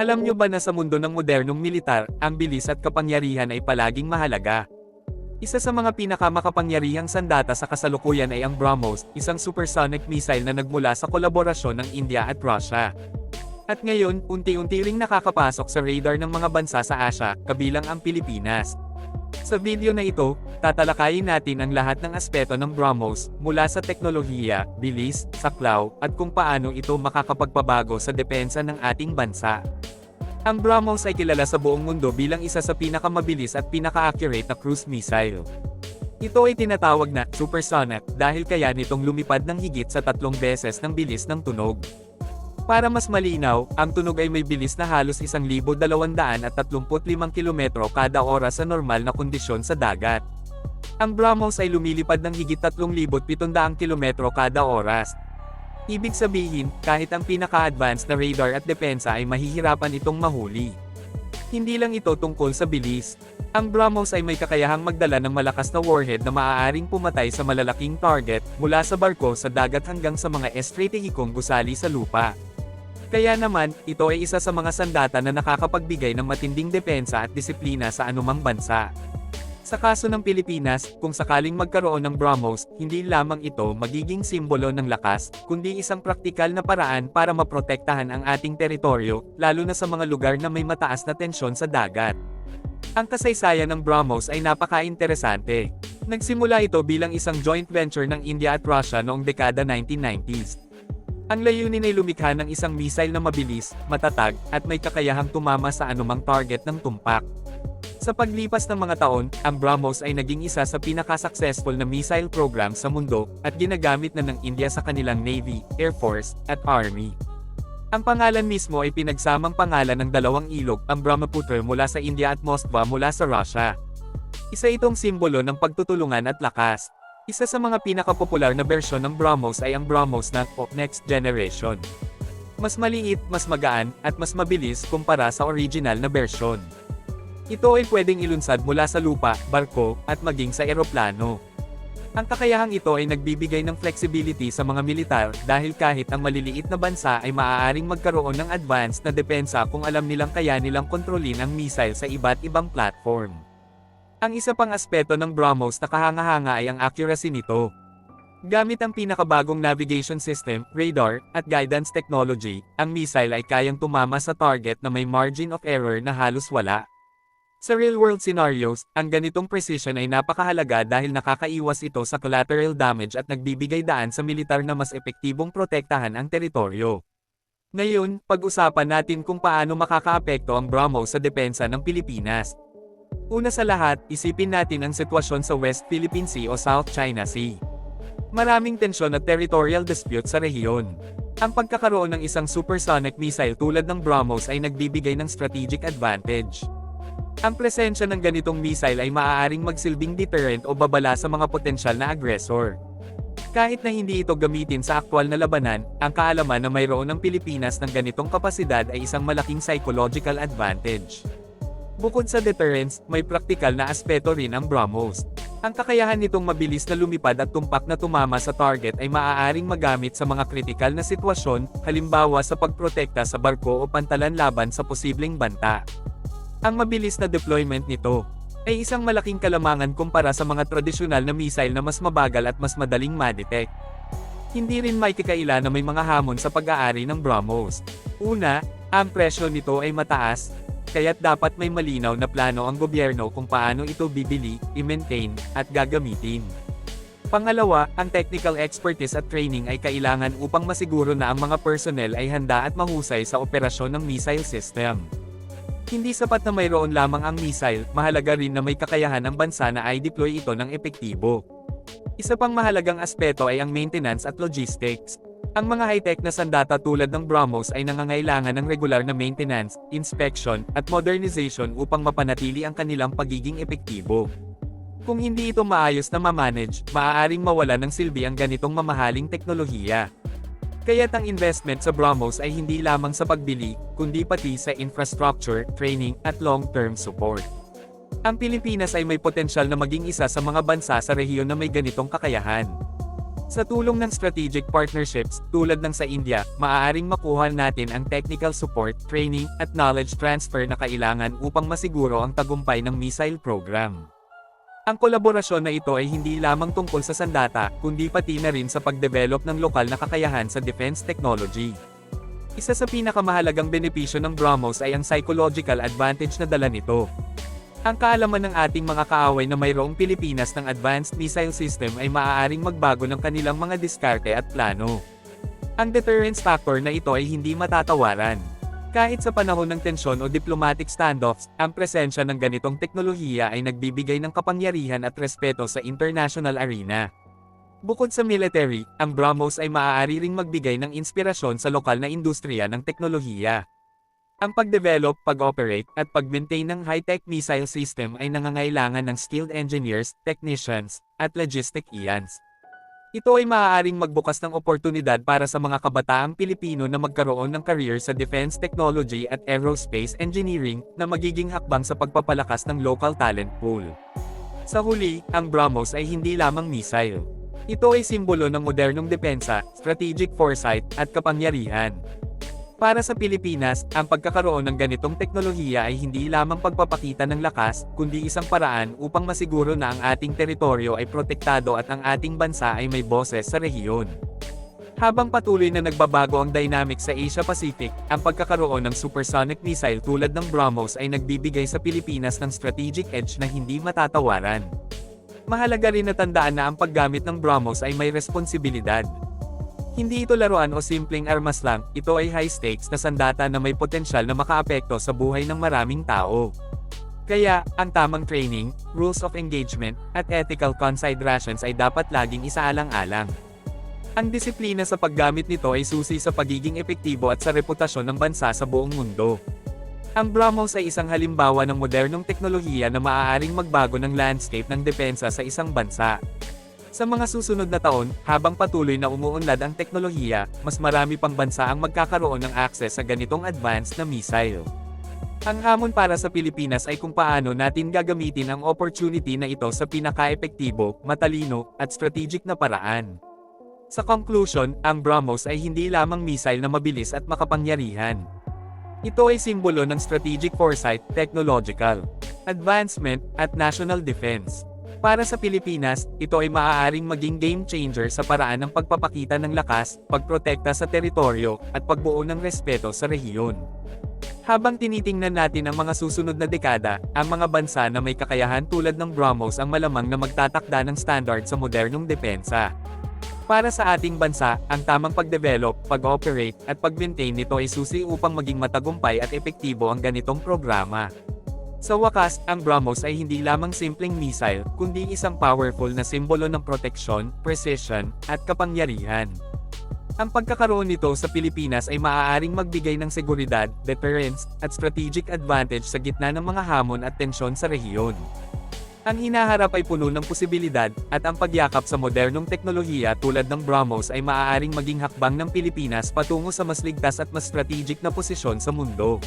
Alam nyo ba na sa mundo ng modernong militar, ang bilis at kapangyarihan ay palaging mahalaga? Isa sa mga pinakamakapangyarihang sandata sa kasalukuyan ay ang BrahMos, isang supersonic missile na nagmula sa kolaborasyon ng India at Russia. At ngayon, unti-unti ring nakakapasok sa radar ng mga bansa sa Asia, kabilang ang Pilipinas. Sa video na ito, tatalakayin natin ang lahat ng aspeto ng BrahMos, mula sa teknolohiya, bilis, saklaw, at kung paano ito makakapagpabago sa depensa ng ating bansa. Ang BrahMos ay kilala sa buong mundo bilang isa sa pinakamabilis at pinaka-accurate na cruise missile. Ito ay tinatawag na supersonic dahil kaya nitong lumipad ng higit sa tatlong beses ng bilis ng tunog. Para mas malinaw, ang tunog ay may bilis na halos 1,235 km kada oras sa normal na kondisyon sa dagat. Ang BrahMos ay lumilipad ng higit 3,700 km kada oras. Ibig sabihin, kahit ang pinaka-advanced na radar at depensa ay mahihirapan itong mahuli. Hindi lang ito tungkol sa bilis. Ang BrahMos ay may kakayahang magdala ng malakas na warhead na maaaring pumatay sa malalaking target, mula sa barko sa dagat hanggang sa mga estratehikong gusali sa lupa. Kaya naman, ito ay isa sa mga sandata na nakakapagbigay ng matinding depensa at disiplina sa anumang bansa. Sa kaso ng Pilipinas, kung sakaling magkaroon ng BrahMos, hindi lamang ito magiging simbolo ng lakas, kundi isang praktikal na paraan para maprotektahan ang ating teritoryo, lalo na sa mga lugar na may mataas na tensyon sa dagat. Ang kasaysayan ng BrahMos ay napaka-interesante. Nagsimula ito bilang isang joint venture ng India at Russia noong dekada 1990s. Ang layunin ay lumikha ng isang missile na mabilis, matatag, at may kakayahang tumama sa anumang target ng tumpak. Sa paglipas ng mga taon, ang BrahMos ay naging isa sa pinaka-successful na missile program sa mundo, at ginagamit na ng India sa kanilang Navy, Air Force, at Army. Ang pangalan mismo ay pinagsamang pangalan ng dalawang ilog, ang Brahmaputra mula sa India at Moskva mula sa Russia. Isa itong simbolo ng pagtutulungan at lakas. Isa sa mga pinakapopular na bersyon ng BrahMos ay ang BrahMos na o Next Generation. Mas maliit, mas magaan, at mas mabilis kumpara sa original na bersyon. Ito ay pwedeng ilunsad mula sa lupa, barko, at maging sa eroplano. Ang kakayahang ito ay nagbibigay ng flexibility sa mga militar dahil kahit ang maliliit na bansa ay maaaring magkaroon ng advanced na depensa kung alam nilang kaya nilang kontrolin ang missile sa iba't ibang platform. Ang isa pang aspeto ng BrahMos na kahanga-hanga ay ang accuracy nito. Gamit ang pinakabagong navigation system, radar, at guidance technology, ang missile ay kayang tumama sa target na may margin of error na halos wala. Sa real-world scenarios, ang ganitong precision ay napakahalaga dahil nakakaiwas ito sa collateral damage at nagbibigay daan sa militar na mas epektibong protektahan ang teritoryo. Ngayon, pag-usapan natin kung paano makakaapekto ang BrahMos sa depensa ng Pilipinas. Una sa lahat, isipin natin ang sitwasyon sa West Philippine Sea o South China Sea. Maraming tensyon at territorial dispute sa rehiyon. Ang pagkakaroon ng isang supersonic missile tulad ng BrahMos ay nagbibigay ng strategic advantage. Ang presensya ng ganitong missile ay maaaring magsilbing deterrent o babala sa mga potensyal na agresor. Kahit na hindi ito gamitin sa aktwal na labanan, ang kaalaman na mayroon ng Pilipinas ng ganitong kapasidad ay isang malaking psychological advantage. Bukod sa deterrence, may praktikal na aspeto rin ang BrahMos. Ang kakayahan nitong mabilis na lumipad at tumpak na tumama sa target ay maaaring magamit sa mga kritikal na sitwasyon, halimbawa sa pagprotekta sa barko o pantalan laban sa posibleng banta. Ang mabilis na deployment nito ay isang malaking kalamangan kumpara sa mga tradisyonal na missile na mas mabagal at mas madaling ma-detect. Hindi rin may kikaila na may mga hamon sa pag-aari ng BrahMos. Una, ang presyo nito ay mataas, kaya't dapat may malinaw na plano ang gobyerno kung paano ito bibili, i-maintain, at gagamitin. Pangalawa, ang technical expertise at training ay kailangan upang masiguro na ang mga personnel ay handa at mahusay sa operasyon ng missile system. Hindi sapat na mayroon lamang ang missile, mahalaga rin na may kakayahan ang bansa na i-deploy ito ng epektibo. Isa pang mahalagang aspeto ay ang maintenance at logistics. Ang mga high-tech na sandata tulad ng BrahMos ay nangangailangan ng regular na maintenance, inspection, at modernization upang mapanatili ang kanilang pagiging epektibo. Kung hindi ito maayos na ma-manage, maaaring mawala ng silbi ang ganitong mamahaling teknolohiya. Kaya't ang investment sa BrahMos ay hindi lamang sa pagbili, kundi pati sa infrastructure, training, at long-term support. Ang Pilipinas ay may potensyal na maging isa sa mga bansa sa rehiyon na may ganitong kakayahan. Sa tulong ng strategic partnerships, tulad ng sa India, maaaring makuha natin ang technical support, training, at knowledge transfer na kailangan upang masiguro ang tagumpay ng missile program. Ang kolaborasyon na ito ay hindi lamang tungkol sa sandata, kundi pati na rin sa pagdevelop ng lokal na kakayahan sa defense technology. Isa sa pinakamahalagang benepisyo ng BrahMos ay ang psychological advantage na dala nito. Ang kaalaman ng ating mga kaaway na mayroong Pilipinas ng advanced missile system ay maaaring magbago ng kanilang mga diskarte at plano. Ang deterrence factor na ito ay hindi matatawaran. Kahit sa panahon ng tensyon o diplomatic standoffs, ang presensya ng ganitong teknolohiya ay nagbibigay ng kapangyarihan at respeto sa international arena. Bukod sa military, ang BrahMos ay maaari ring magbigay ng inspirasyon sa lokal na industriya ng teknolohiya. Ang pagdevelop, pag-operate, at pag-maintain ng high-tech missile system ay nangangailangan ng skilled engineers, technicians, at logistic ians. Ito ay maaaring magbukas ng oportunidad para sa mga kabataang Pilipino na magkaroon ng career sa defense technology at aerospace engineering na magiging hakbang sa pagpapalakas ng local talent pool. Sa huli, ang BrahMos ay hindi lamang missile. Ito ay simbolo ng modernong depensa, strategic foresight, at kapangyarihan. Para sa Pilipinas, ang pagkakaroon ng ganitong teknolohiya ay hindi lamang pagpapakita ng lakas, kundi isang paraan upang masiguro na ang ating teritoryo ay protektado at ang ating bansa ay may boses sa rehiyon. Habang patuloy na nagbabago ang dynamics sa Asia Pacific, ang pagkakaroon ng supersonic missile tulad ng BrahMos ay nagbibigay sa Pilipinas ng strategic edge na hindi matatawaran. Mahalaga rin na tandaan na ang paggamit ng BrahMos ay may responsibilidad. Hindi ito laruan o simpleng armas lang, ito ay high stakes na sandata na may potensyal na makaapekto sa buhay ng maraming tao. Kaya, ang tamang training, rules of engagement, at ethical considerations ay dapat laging isaalang-alang. Ang disiplina sa paggamit nito ay susi sa pagiging epektibo at sa reputasyon ng bansa sa buong mundo. Ang BrahMos ay isang halimbawa ng modernong teknolohiya na maaaring magbago ng landscape ng depensa sa isang bansa. Sa mga susunod na taon, habang patuloy na umuunlad ang teknolohiya, mas marami pang bansa ang magkakaroon ng access sa ganitong advanced na missile. Ang hamon para sa Pilipinas ay kung paano natin gagamitin ang opportunity na ito sa pinaka-epektibo, matalino, at strategic na paraan. Sa conclusion, ang BrahMos ay hindi lamang missile na mabilis at makapangyarihan. Ito ay simbolo ng strategic foresight, technological advancement, at national defense. Para sa Pilipinas, ito ay maaaring maging game changer sa paraan ng pagpapakita ng lakas, pagprotekta sa teritoryo, at pagbuo ng respeto sa rehiyon. Habang tinitingnan natin ang mga susunod na dekada, ang mga bansa na may kakayahan tulad ng BrahMos ang malamang na magtatakda ng standard sa modernong depensa. Para sa ating bansa, ang tamang pagdevelop, pag-operate, at pag-maintain nito ay susi upang maging matagumpay at epektibo ang ganitong programa. Sa wakas, ang BrahMos ay hindi lamang simpleng missile, kundi isang powerful na simbolo ng proteksyon, precision, at kapangyarihan. Ang pagkakaroon nito sa Pilipinas ay maaaring magbigay ng seguridad, deterrence, at strategic advantage sa gitna ng mga hamon at tensyon sa rehiyon. Ang hinaharap ay puno ng posibilidad, at ang pagyakap sa modernong teknolohiya tulad ng BrahMos ay maaaring maging hakbang ng Pilipinas patungo sa mas ligtas at mas strategic na posisyon sa mundo.